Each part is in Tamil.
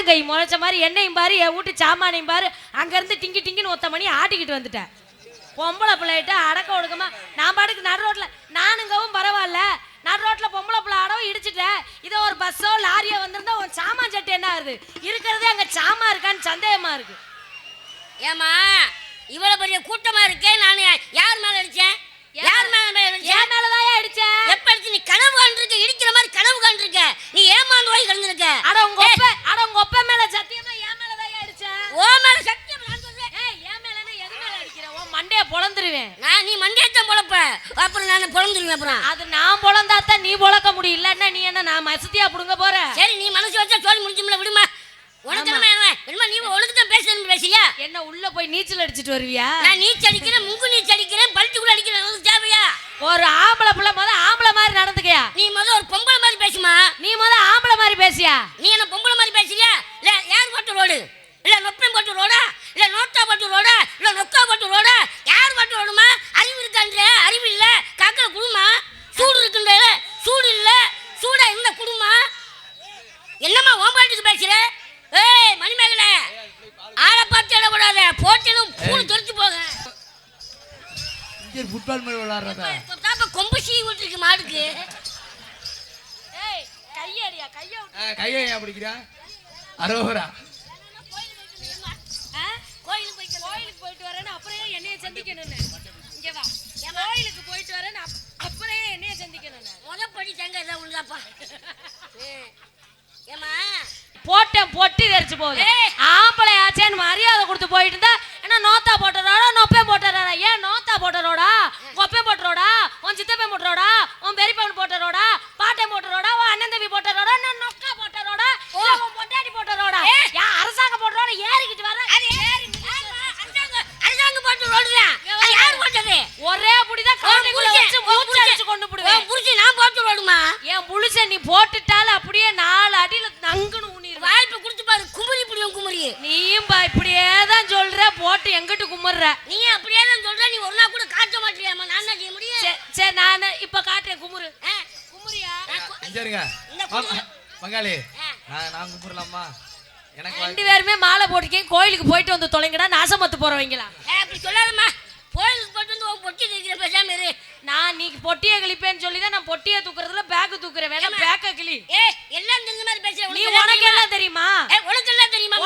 காலு கை முளைச்ச மாதிரி எண்ணெயும் பாரு என் வீட்டு சாமானையும் பாரு அங்கேருந்து டிங்கி டிங்கின்னு ஒத்த மணி ஆட்டிக்கிட்டு வந்துட்டேன். பொம்பளை பிள்ளைகிட்ட அடக்க ஒடுக்கமா நான் பாட்டுக்கு நடு ரோட்டில் நானுங்கவும் பரவாயில்ல. நடு ரோட்டில் பொம்பளை பிள்ளை அடவும் இடிச்சிட்டேன் இதோ ஒரு பஸ்ஸோ லாரியோ வந்திருந்தா உன் சாமான் சட்டை என்ன ஆகுது? இருக்கிறதே அங்கே சாமான் இருக்கான்னு சந்தேகமா இருக்கு. ஏமா இவ்வளவு பெரிய கூட்டமா இருக்கே நான் யார் மேல அடிச்சேன் யார் மேல மேல அடிச்சேன் என் எப்ப அடிச்சு? நீ கனவு காண்டிருக்க இடிக்கிற மாதிரி கனவு காண்டிருக்க நீ ஏமாந்து போய் கிடந்திருக்க. அட உங்க ஒப்ப மேல சத்தியமா என் மேலதான் அடிச்ச ஓ மேல சத்தியம் நான் சொல்றேன் ஏய் என் மேலனா எது மேல அடிக்கிற உன் மண்டைய பொளந்துருவேன் நான் நீ மண்டியத்தான் பொழப்ப அப்புறம் அப்புறம் அது நான் பொழந்தாத்தான் நீ பொழக்க முடியும். இல்லன்னா நீ என்ன நான் மசதியா புடுங்க போற? சரி நீ மனசு வச்சா சொல்லி முடிச்சும்ல விடுமா. என்ன உள்ள போய் நீச்சல் அடிச்சிட்டு வருவியா? நான் நீச்சல் அடிக்கிறேன் முங்கு நீச்சல் அடிக்கிறேன் பல்ட்டுக்குள்ள அடிக்கிறேன் தேவையா? ஒரு ஆம்பளை புள்ள முத ஆம்பளை மாதிரி நடந்துக்கயா? நீ முத ஒரு பொம்பளை மாதிரி பேசுமா? நீ முத ஆம்பளை மாதிரி பேசியா? நீ என்ன பொம்பளை மாதிரி பேசுறியா? இல்ல யார் போட்டு ரோடு? இல்ல நொப்பம் போட்டு ரோடா? இல்ல நோட்டா போட்டு ரோடா? இல்ல நொக்கா போட்டு ரோடா யார் போட்டு ரோடுமா அறிவு இருக்கான்ற அறிவு இல்ல காக்கல குடுமா சூடு இருக்குன்ற சூடு இல்ல சூடா இருந்த குடுமா என்னம்மா ஓம்பாட்டுக்கு பேசுற ஏய் மணிமேகலை ஆளை பார்த்து இடக்கூடாத போட்டினும் பூணு தெரிச்சு போக இங்கே ஃபுட்பால் மாதிரி விளாடுறதா இப்ப தாப்ப கொம்பு சீ விட்டுருக்கு மாடுக்கு. ஏய் கையடியா கைய விட்டு. கையை ஏன் பிடிக்கிறா அரோகரா. ஆ? கோயிலுக்கு போயிட்டு கோயிலுக்கு போயிட்டு வரேன்னு அப்புறம் ஏன் என்னைய சந்திக்கணும்னு இங்க வா. கோயிலுக்கு போயிட்டு வரேன்னு அப்- அப்புறம் ஏன் என்னைய சந்திக்கணும்னு முதப்படி தங்க எல்லாம் உழுதாப்பா ஏமா போட்டேன் பொட்டி தெரிச்சு போகுது. ஆம்பளை ஆச்சேன்னு மரியாதை கொடுத்து போயிட்டு இருந்தா நோத்தா போட்டுறோடா நொப்பே போட்டுறா ஏன் நோத்தா நீ அப்படியே தான் சொல்ற? நீ ஒரு நாள் கூட காட்ட மாட்டியாமா நான் என்ன செய்ய முடியும்? சே- சரி நான் இப்ப காட்டுறேன் குமுறு. குமுறியா? நான் கு- இங்க இருங்க. இந்த ஆ, குமுறு. பங்காளி. நான் நான் கும்பிடலாமா எனக்கு ரெண்டு பேருமே மாலை போட்டுக்கேன். கோயிலுக்கு போயிட்டு வந்து தொலைங்கடா நாசமத்து போறவங்களா? ஏ, அப்படி சொல்லாதம்மா. கோயிலுக்கு போட்டு வந்து பொட்டி தைக்கிற பேசாம இரு. நான் நீ பொட்டியை கிழிப்பேன்னு சொல்லி தான் நான் பொட்டியை தூக்குறதுல பேக்கு தூக்குறேன். வேணா பேக்க கிளி ஏ எல்லாம் தெரிஞ்ச மாதிரி பேசுற நீ உனக்கு என்ன தெரியுமா? ஏ, உனக்கு என்ன தெரியுமா?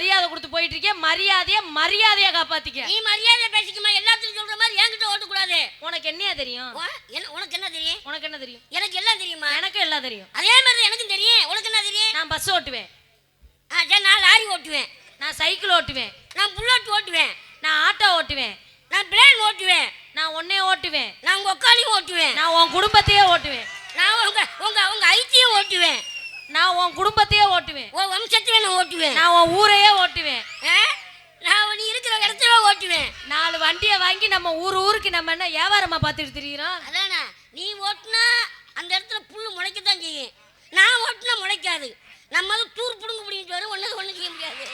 மரியாதை கொடுத்து போயிட்டு இருக்கேன் மரியாதைய மரியாதையா காப்பாத்திக்க. நீ மரியாதை பேசிக்கமா எல்லாத்துக்கும் சொல்ற மாதிரி என்கிட்ட ஓட்டக்கூடாது. உனக்கு என்னையா தெரியும்? உன்- என்ன- உனக்கு என்ன தெரியும்? உனக்கு என்ன தெரியும்? எனக்கு எல்லாம் தெரியுமா? எனக்கு எல்லாம் தெரியும். அதே மாதிரி எனக்கும் தெரியும். உனக்கு என்ன தெரியும்? நான் பஸ் ஓட்டுவேன். நான் லாரி ஓட்டுவேன். நான் சைக்கிள் ஓட்டுவேன். நான் புல்லட் ஓட்டுவேன். நான் ஆட்டோ ஓட்டுவேன். நான் பிளேன் ஓட்டுவேன். நான் உன்னைய ஓட்டுவேன். நான் உங்க ஒக்காலையும் ஓட்டுவேன். நான் உன் குடும்பத்தையே ஓட்டுவேன். நான் உங்க உங்க உங்க ஐத்தியம் ஓட்டுவேன். நான் உன் குடும்பத்தையே ஓட்டுவேன். உன் வம்சத்தையும் நான் ஓட்டுவேன். நான் உன் ஊரையே ஓட்டுவேன்? நான் நீ இருக்கிற இடத்துல ஓட்டுவேன். நாலு வண்டியை வாங்கி நம்ம ஊர் ஊருக்கு நம்ம என்ன வியாபாரமா பார்த்துட்டு திரியிறோம்? அதானே நீ ஓட்டுனா அந்த இடத்துல புல்லு முளைக்கத்தான் செய்யும். நான் ஓட்டுனா முளைக்காது. நம்ம அது தூர் புடுங்க பிடிக்கிட்டு வரும் ஒன்றும் ஒன்றும் செய்ய முடியாது.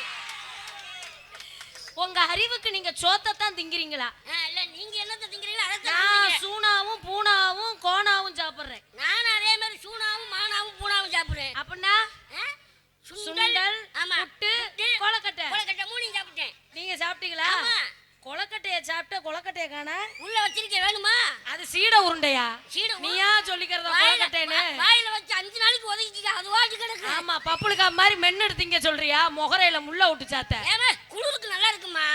உங்க அறிவுக்கு நீங்க சோத்தத்தான் திங்கிறீங்களா? சுண்டல் ஆமா புட்டு கொலக்கட்டை கொழுக்கட்டை. மூணையும் சாப்பிட்டு சாப்பிட்டீங்களா? ஆமா. கொலக்கட்டைய சாப்பிட்ட கொலக்கட்டைய காணா? உள்ள வச்சிருக்க வேணுமா? அது சீட உருண்டையா? சீடை. நீயா சொல்லிக்கிறத கொலக்கட்டைன்னு வாயில வச்சு அஞ்சு நாளைக்கு ஒதுக்கிக்க அது வாட்டி கிடக்கு. ஆமா பப்புளுக்கா மாதிரி மென்னு எடுத்தீங்க சொல்றியா? முகரையில முள்ள விட்டு சாத்த. குளிருக்கு நல்லா இருக்குமா?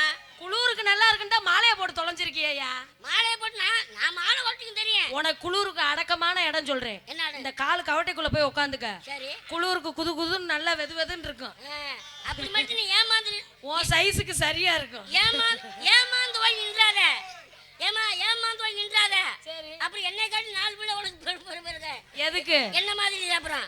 குளூருக்கு நல்லா இருக்குண்டா மாலையை போட்டு தொலைஞ்சிருக்கியா மாலையை போட்டு நான் நான் மாலை ஓட்டுக்கு தெரியும். உனக்கு குளூருக்கு அடக்கமான இடம் சொல்றேன். என்ன இந்த கால் கவட்டைக்குள்ள போய் உட்காந்துக்க சரி. குளூருக்கு குது குதுன்னு நல்லா வெது வெதுன்னு இருக்கும். அப்படி மட்டும் நீ ஏமாந்து உன் சைஸுக்கு சரியா இருக்கும். ஏமா ஏமாந்து போய் நின்றாத. ஏமா ஏமாந்து போய் நின்றாத. சரி. அப்புறம் என்னை காட்டி நாலு பிள்ளை உனக்கு எதுக்கு? என்ன மாதிரி அப்புறம்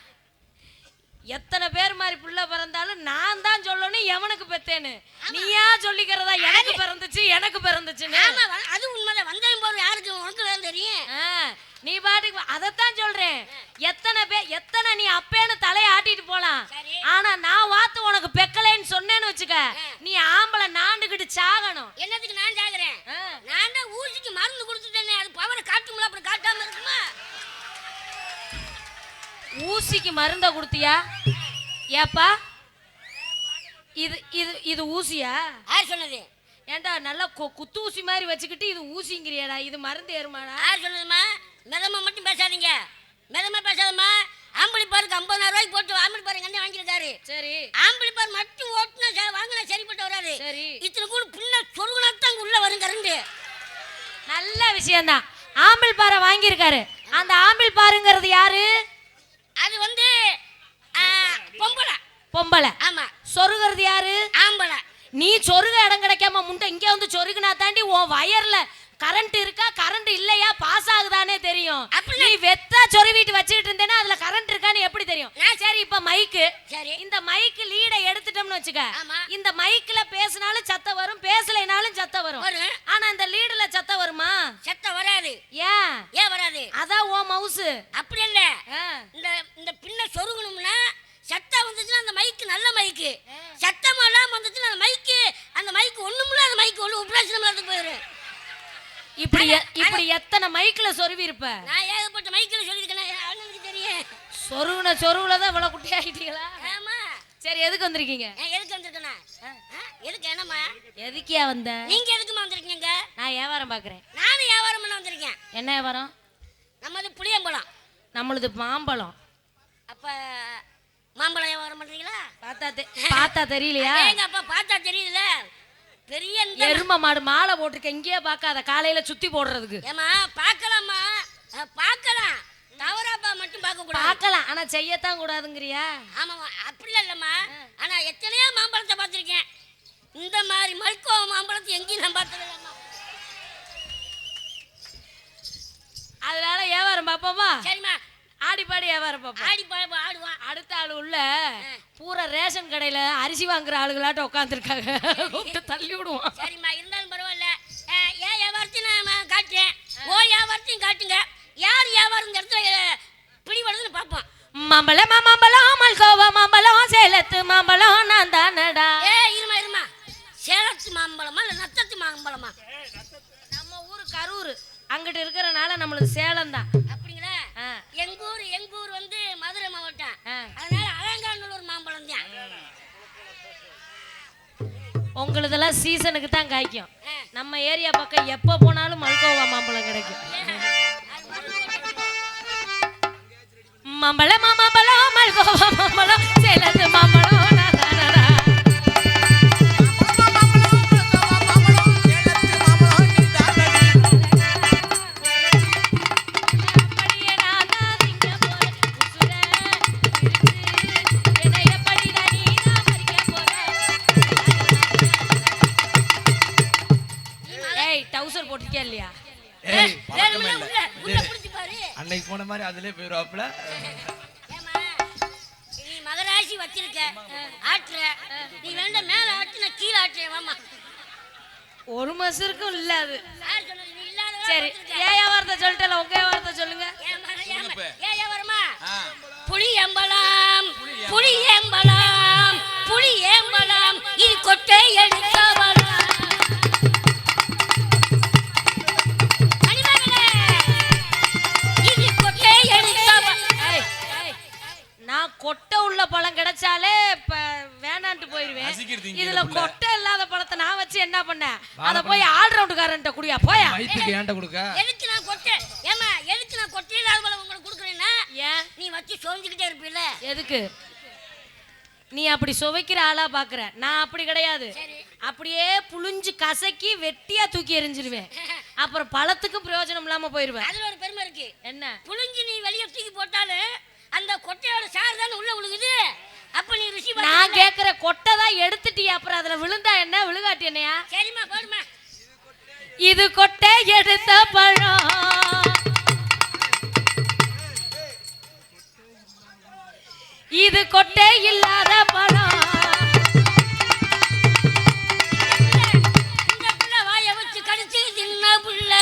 எத்தனை பேர் மாதிரி புள்ள பிறந்தாலும் நான் தான் சொல்லணும் எவனுக்கு பெத்தேன்னு. நீயா சொல்லிக்கிறதா எனக்கு பிறந்துச்சு எனக்கு பிறந்துச்சுன்னு. அது உண்மைதான். வந்தேன் போற யாருக்கு உனக்கு தான் தெரியும். நீ பாட்டுக்கு அதைத்தான் சொல்றேன். எத்தனை பேர் எத்தனை நீ அப்பேன்னு தலையை ஆட்டிட்டு போலாம். ஆனா நான் வாத்து உனக்கு பெக்கலைன்னு சொன்னேன்னு வச்சுக்க நீ ஆம்பளை நாண்டுகிட்டு சாகணும். என்னத்துக்கு நான் ஜாகிறேன் ஆ. நான் தான் ஊசிக்கு மருந்து கொடுத்துட்டேனே. அது பவரை காட்டும்ல அப்புறம் காட்டாம இருக்குமா? ஊசிக்கு மருந்த கொடுத்தியா? ஏப்பா? இது இது இது ஊசியா? யார் சொன்னது? ஏன்டா நல்லா குத்து ஊசி மாதிரி வச்சுக்கிட்டு இது ஊசிங்கிறியாடா இது மருந்து ஏறுமாடா? யார் சொன்னதுமா மிதமா மட்டும் பேசாதீங்க. மிதமா பேசாதம்மா. ஆம்பளி பாருக்கு ஐம்பதாயிரம் ரூபாய்க்கு போட்டு ஆம்பளி பாரு அண்ணன் வாங்கியிருக்காரு. சரி. ஆம்பளி பார் மட்டும் ஓட்டுனா வாங்கினா சரிப்பட்டு வராது. சரி. இத்தனை கூட பின்ன சொருகுனாத்தான் உள்ள வரும் கரண்டு நல்ல விஷயம்தான். ஆம்பிள் பாறை வாங்கியிருக்காரு. அந்த ஆம்பிள் பாருங்கிறது யாரு? பொம்பளை. பொம்பளை. ஆமா. சொருகிறது யாரு? ஆம்பளை. நீ சொருக இடம் கிடைக்காம முண்டை இங்க வந்து சொருகுனா தாண்டி உன் வயர்ல கரண்ட் இருக்கா? கரண்ட் இல்லையா? பாஸ் ஆகுதானே தெரியும். நீ வெத்தா சொருவிட்டு வச்சுக்கிட்டு இருந்தேன்னா அதுல கரண்ட் இருக்கான்னு எப்படி தெரியும்? சரி. இப்ப மைக்கு சரி. இந்த மைக்கு லீடை எடுத்துட்டோம்னு வச்சுக்க. இந்த மைக்ல பேசினாலும் சத்தம் வரும் பேசலைனாலும் சத்தம் வரும். ஆனா இந்த லீடுல சத்தம் வருமா? சத்தம் வராது. ஏன்? ஏன் வராது? அதான் ஓ மவுசு அப்படி இல்ல இந்த இந்த பின்ன சொருகணும்னா சத்தம் வந்துச்சுன்னா அந்த மைக்கு நல்ல மைக்கு சத்தம் இல்லாம வந்துச்சுன்னா அந்த மைக்கு அந்த மைக்கு ஒண்ணுமில்ல அந்த மைக்கு ஒண்ணு உப்ராசனம் இல்லாத போயிடும் இப்படி இப்படி எத்தனை மைக்ல சொருவி இருப்ப? நான் ஏகப்பட்ட மைக்கில் சொல்லியிருக்கேன் அண்ணனுக்கு தெரியும் சொருகுன சொருவுல தான் இவ்வளவு குட்டி ஆகிட்டீங்களா ஆமா. சரி எதுக்கு வந்திருக்கீங்க? எதுக்கு வந்திருக்கேனா? எதுக்கு என்னம்மா? எதுக்கியா வந்த? நீங்க எதுக்குமா வந்திருக்கீங்க நான் வியாபாரம் பாக்குறேன். நானும் வியாபாரம் பண்ண வந்திருக்கேன். என்ன வியாபாரம்? நம்மது புளியம்பழம். நம்மளுது மாம்பழம். அப்ப மாம்பழம் வியாபாரம் பண்றீங்களா? பார்த்தா பார்த்தா தெரியலையா? எங்க அப்பா பார்த்தா தெரியுதுல பெரிய எரும மாடு மாலை போட்டிருக்க இங்கேயே பார்க்காத காலையில சுத்தி போடுறதுக்கு. ஏம்மா பார்க்கலாமா பார்க்கலாம். தவறாப்பா மட்டும் பார்க்க கூடாது. பார்க்கலாம் ஆனா செய்யத்தான் கூடாதுங்கிறியா? ஆமாம்மா அப்படிலாம் இல்லைம்மா. ஆனா எத்தனையோ மாம்பழத்தை பார்த்துருக்கேன். இந்த மாதிரி மல்கோ மாம்பழத்தை எங்கேயும் நான் பார்த்ததில்லம்மா அதனால வியாபாரம் பார்ப்போமா? சரிம்மா. பாடி வியாபாரம் பார்ப்போம் ஆடி ஆடுவான் அடுத்த ஆளு உள்ள பூரா ரேஷன் கடையில அரிசி வாங்குற ஆளுகளாட்ட உட்காந்துருக்காங்க கூப்பிட்டு தள்ளி விடுவான் சரிம்மா இருந்தாலும் பரவாயில்ல. ஏன் வியாபாரத்தையும் நான் காட்டுறேன் ஓ வியாபாரத்தையும் காட்டுங்க. யார் வியாபாரம் இந்த இடத்துல பிடிபடுதுன்னு பார்ப்போம். மாம்பழம் மாம்பழம் மல்கோவா மாம்பழம் சேலத்து மாம்பழம் உங்களுதெல்லாம் சீசனுக்கு தான் காய்க்கும். நம்ம ஏரியா பக்கம் எப்போ போனாலும் மல்கோவா மாம்பழம் கிடைக்கும். மாம்பழம் மாம்பழம் மல்கோவா மாம்பழம் சேலத்து பாரு. அன்னைக்கு போன மாதிரி அதுலயே போயிருவாப்ல நீ மகராசி வச்சிருக்க. ஆட்டுற. நீ வேண்ட மேல ஆட்டு நான் கீழே ஆட்டுறேன் வாமா ஒரு மசருக்கும் இல்ல அது. சரி ஏன் வியாபாரத்தை சொல்லிட்டல உங்க வியாபாரத்தை சொல்லுங்க. ஏன் வியாபாரமா புளி எம்பலாம் புளி எம்பலாம் புளி எம்பலாம் இது கொட்டை எடுத்தவலாம் வயிற்றுக்கு ஏன்ட்ட கொடுக்க? எதுக்கு நான் கொட்டை? ஏமா எதுக்கு நான் கொட்டை இல்லாத போல உங்களுக்கு கொடுக்குறேன்னா? ஏன்? நீ வச்சு சோஞ்சுக்கிட்டே இருப்பீல்ல? எதுக்கு? நீ அப்படி சுவைக்கிற ஆளா பாக்குற. நான் அப்படி கிடையாது. அப்படியே புழிஞ்சு கசக்கி வெட்டியா தூக்கி எறிஞ்சிருவேன் அப்புறம் பழத்துக்கும் பிரயோஜனம் இல்லாம போயிருவேன். அதுல ஒரு பெருமை இருக்கு. என்ன? புழிஞ்சு நீ வெளியே தூக்கி போட்டாலும் அந்த கொட்டையோட சாறு தானே உள்ள விழுகுது அப்ப நீ ருசி நான். கேக்குற கொட்டை தான் எடுத்துட்டி அப்புறம் அதுல விழுந்தா என்ன? விழுகாட்டி என்னையா? சரிம்மா போடுமா இது கொட்டை எடுத்த பழம். இது கொட்டை இல்லாத பழம். இந்த புள்ள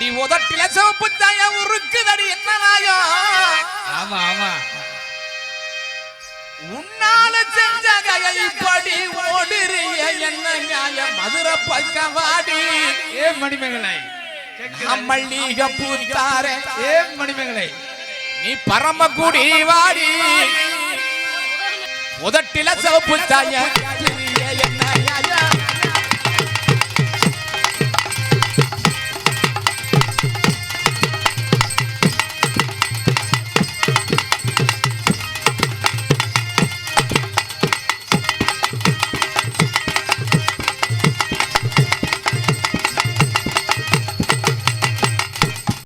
அடி உதட்டில சிவப்பு தாய உருக்குதடி என்ன நாயம் ஆமா ஆமா. உன்னால செஞ்ச கயை படி ஓடுறிய என்ன நியாயம்? மதுரை பக்கம் வாடி ஏ மணிமேகலை? மல்லிக பூத்தாரே. ஏ மணிமேகலை. நீ பரமக்குடி வாடி. உதட்டில சிவப்பு தாய.